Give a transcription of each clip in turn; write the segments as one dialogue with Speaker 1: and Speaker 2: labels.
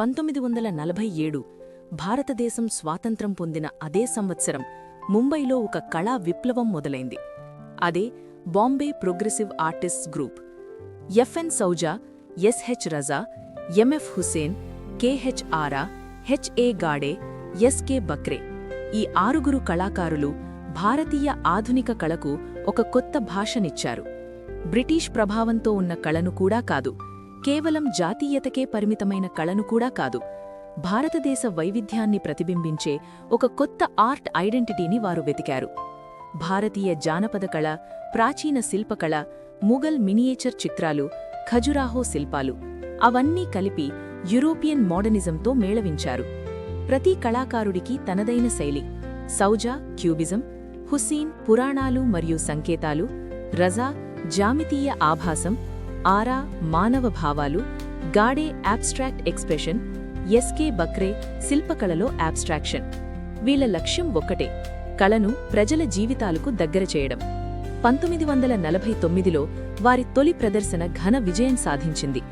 Speaker 1: పంతొమ్మిది వందల నలభై ఏడు భారతదేశం స్వాతంత్రం పొందిన అదే సంవత్సరం ముంబైలో ఒక కళా విప్లవం మొదలైంది. అదే Bombay progressive artists group. F N Souza S H Raza M F Husain K H Ara H A Gade S K Bakre ఈ ఆరుగురు కళాకారులు భారతీయ ఆధునిక కళకు ఒక కొత్త భాషనిచ్చారు. బ్రిటిష్ ప్రభావంతో ఉన్న కళను కూడా కాదు కేవలం జాతీయతకే పరిమితమైన కళను కూడా కాదు భారతదేశ వైవిధ్యాన్ని ప్రతిబింబించే ఒక కొత్త ఆర్ట్ ఐడెంటిటీని వారు వెతికారు. భారతీయ జానపద కళ ప్రాచీన శిల్పకళ ముఘల్ మినియేచర్ చిత్రాలు ఖజురాహో శిల్పాలు అవన్నీ కలిపి యూరోపియన్ మోడర్నిజంతో మేళవించారు. ప్రతి కళాకారుడికి తనదైన శైలి సౌజా క్యూబిజం హుస్సీన్ పురాణాలు మరియు సంకేతాలు రజా జామితీయ ఆభాసం ఆరా మానవ భావాలు Gade abstract expression S K Bakre శిల్పకళలో abstraction వీళ్ళ లక్ష్యం ఒక్కటే కళను ప్రజల జీవితాలకు దగ్గర చేయడం. పంతొమ్మిది వందల నలభై తొమ్మిదిలో వారి తొలి ప్రదర్శన ఘన విజయం సాధించింది.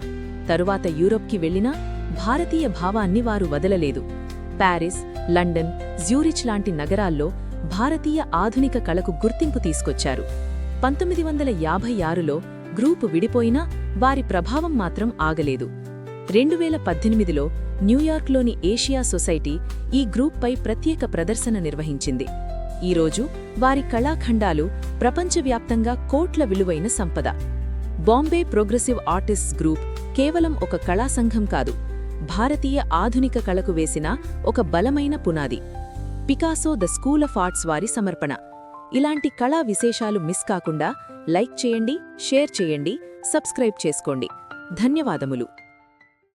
Speaker 1: తరువాత యూరోప్కి వెళ్ళినా భారతీయ భావాన్ని వారు వదలలేదు. ప్యారిస్ లండన్ జ్యూరిచ్ లాంటి నగరాల్లో భారతీయ ఆధునిక కళకు గుర్తింపు తీసుకొచ్చారు. పంతొమ్మిది వందల యాభై ఆరులో గ్రూపు విడిపోయినా వారి ప్రభావం మాత్రం ఆగలేదు. రెండువేల పద్దెనిమిదిలో న్యూయార్క్లోని ఏషియా సొసైటీ ఈ గ్రూప్పై ప్రత్యేక ప్రదర్శన నిర్వహించింది. ఈరోజు వారి కళాఖండాలు ప్రపంచవ్యాప్తంగా కోట్ల విలువైన సంపద. బాంబే ప్రోగ్రెసివ్ ఆర్టిస్ట్స్ గ్రూప్ కేవలం ఒక కళా సంఘం కాదు భారతీయ ఆధునిక కళకు వేసిన ఒక బలమైన పునాది. Picasso the school of arts వారి సమర్పణ. ఇలాంటి కళా విశేషాలు మిస్ కాకుండా లైక్ చేయండి షేర్ చేయండి సబ్స్క్రైబ్ చేసుకోండి. ధన్యవాదములు.